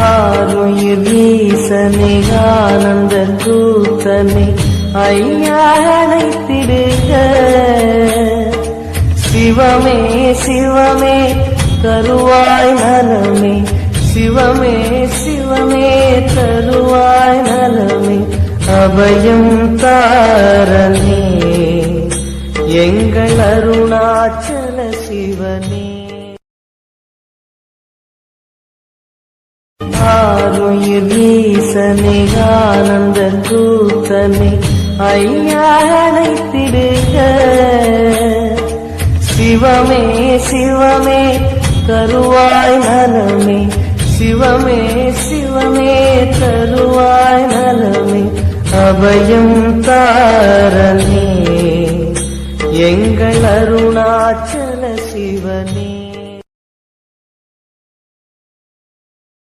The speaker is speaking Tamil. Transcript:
ஆருயிர் ஈசனே ஆனந்த கூத்தனே ஐயா திடுக. சிவமே சிவமே தருவாய் நலமே. சிவமே சிவமே தருவாய் நலமே. அபயம் தாரனே எங்கள் அருணாச்சல சிவனே. ஆறுயிர் ஈசனே ஆனந்த கூத்தனே ஐயா அழைத்திடுக சிவமே சிவமே தருவாய் நலமே சிவமே சிவமே தருவாய் நலமே அபயம் தாரணே. எங்கள் அருணாச்சல சிவனே.